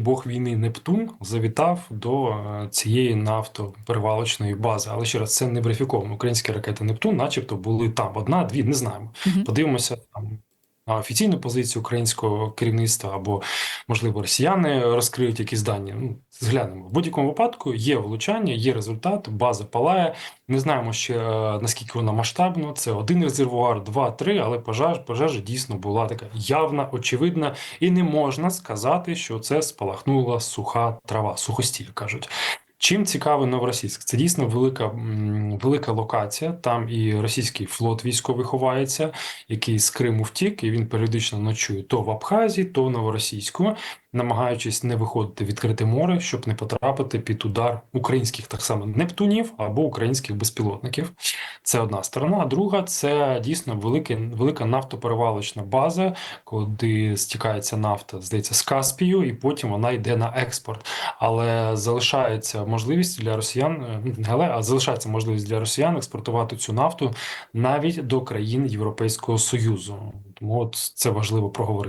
бог війни Нептун завітав до е, цієї нафтоперевалочної бази. Але ще раз це не верифіковано. Українські ракети Нептун, начебто, були там одна, дві, не знаємо. Подивимося там офіційну позицію українського керівництва або, можливо, росіяни розкриють якісь дані. Ну, зглянемо. В будь-якому випадку є влучання, є результат, база палає. Не знаємо ще е, наскільки вона масштабна. Це один резервуар, два, три, але пожеж, пожежа дійсно була така явна, очевидна, і не можна сказати, що це спалахнула суха трава, сухостій кажуть. Чим цікавий Новоросійськ? Це дійсно велика, велика локація. Там і російський флот військовий ховається, який з Криму втік, і він періодично ночує то в Абхазії, то в Новоросійську, намагаючись не виходити в відкрите море, щоб не потрапити під удар українських так само нептунів або українських безпілотників. Це одна сторона. А друга це дійсно велике, велика нафтоперевалочна база, куди стікається нафта, здається, з Каспію, і потім вона йде на експорт. Але залишається можливість для росіян, е, але а залишається можливість для росіян експортувати цю нафту навіть до країн Європейського Союзу. Тому от це важливо проговорити.